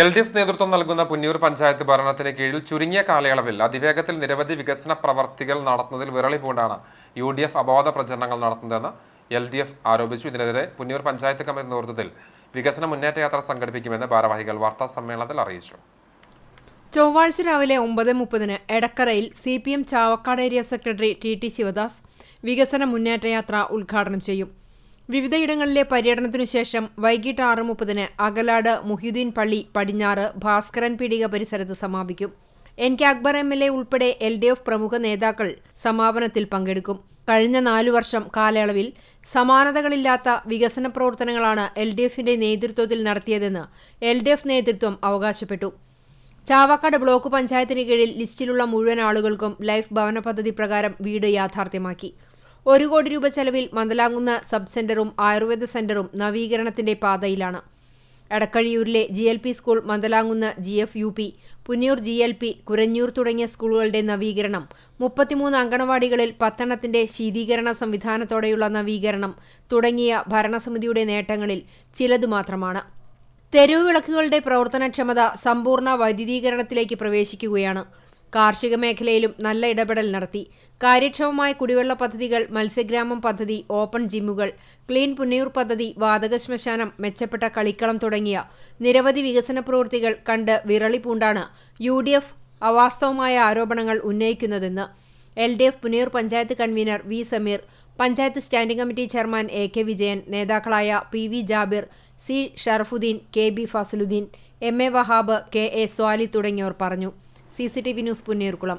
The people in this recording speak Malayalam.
എൽ ഡി എഫ് നേതൃത്വം നൽകുന്ന പുന്നൂർ പഞ്ചായത്ത് ഭരണത്തിന് കീഴിൽ ചുരുങ്ങിയ കാലയളവിൽ അതിവേഗത്തിൽ നിരവധി വികസന പ്രവർത്തികൾ നടത്തുന്നതിൽ വിരളി പൂണ്ടാണ് യു ഡി എഫ് അബോധ പ്രചരണങ്ങൾ നടത്തുന്നതെന്ന് എൽ ഡി എഫ് ആരോപിച്ചു. ഇതിനെതിരെ പുന്നൂർ പഞ്ചായത്ത് കമ്മിറ്റി നേതൃത്വത്തിൽ വികസന മുന്നേറ്റ യാത്ര സംഘടിപ്പിക്കുമെന്ന് ഭാരവാഹികൾ വാർത്താ സമ്മേളനത്തിൽ അറിയിച്ചു. ചൊവ്വാഴ്ച രാവിലെ ഒമ്പത് മുപ്പതിന് എടക്കരയിൽ C P M Chavakkad area secretary T T Sivadas വികസന മുന്നേറ്റയാത്ര ഉദ്ഘാടനം ചെയ്യും. വിവിധയിടങ്ങളിലെ പര്യടനത്തിനു ശേഷം വൈകിട്ട് ആറ് മുപ്പതിന് അകലാട് മുഹിയുദ്ദീൻ പള്ളി പടിഞ്ഞാറ് ഭാസ്കരൻ പീടിക പരിസരത്ത് സമാപിക്കും. N K Akbar M L A ഉൾപ്പെടെ എൽ ഡി എഫ് പ്രമുഖ നേതാക്കൾ സമാപനത്തിൽ പങ്കെടുക്കും. കഴിഞ്ഞ നാലു വർഷം കാലയളവിൽ സമാനതകളില്ലാത്ത വികസന പ്രവർത്തനങ്ങളാണ് എൽ ഡി എഫിന്റെ നേതൃത്വത്തിൽ നടത്തിയതെന്ന് എൽ ഡി എഫ് നേതൃത്വം അവകാശപ്പെട്ടു. ചാവക്കാട് ബ്ലോക്ക് പഞ്ചായത്തിന് കീഴിൽ ലിസ്റ്റിലുള്ള മുഴുവൻ ആളുകൾക്കും ലൈഫ് ഭവന പദ്ധതി പ്രകാരം വീട് യാഥാർത്ഥ്യമാക്കി. ഒരു കോടി രൂപ ചെലവിൽ മന്ദലാങ്കുന്ന സബ് സെന്ററും ആയുർവേദ സെന്ററും നവീകരണത്തിന്റെ പാതയിലാണ്. എടക്കഴിയൂരിലെ G L P school Mandalamkunnu G F U P Punnur G L P Kuranjoor തുടങ്ങിയ സ്കൂളുകളുടെ നവീകരണം മുപ്പത്തിമൂന്ന് അങ്കണവാടികളിൽ പത്തെണ്ണത്തിന്റെ ശീതീകരണ സംവിധാനത്തോടെയുള്ള നവീകരണം തുടങ്ങിയ ഭരണസമിതിയുടെ നേട്ടങ്ങളിൽ ചിലത് മാത്രമാണ്. തെരുവ് വിളക്കുകളുടെ പ്രവർത്തനക്ഷമത സമ്പൂർണ വൈദ്യുതീകരണത്തിലേക്ക് പ്രവേശിക്കുകയാണ്. കാർഷിക മേഖലയിലും നല്ല ഇടപെടൽ നടത്തി. കാര്യക്ഷമമായ കുടിവെള്ള പദ്ധതികൾ മത്സ്യഗ്രാമം പദ്ധതി ഓപ്പൺ ജിമ്മുകൾ ക്ലീൻ പുന്നയൂർ പദ്ധതി വാതക ശ്മശാനം മെച്ചപ്പെട്ട കളിക്കളം തുടങ്ങിയ നിരവധി വികസന പ്രവൃത്തികൾ കണ്ട് വിരളി പൂണ്ടാണ് യു ഡി എഫ് അവാസ്തവമായ ആരോപണങ്ങൾ ഉന്നയിക്കുന്നതെന്ന് L D F Punayur panchayat convener V Sameer panchayat standing committee chairman A K Vijayan നേതാക്കളായ P V Jabir C Sharafuddin K B Fasaluddin M A Wahab K A Swali തുടങ്ങിയവർ പറഞ്ഞു. C C T V news Punnayurkulam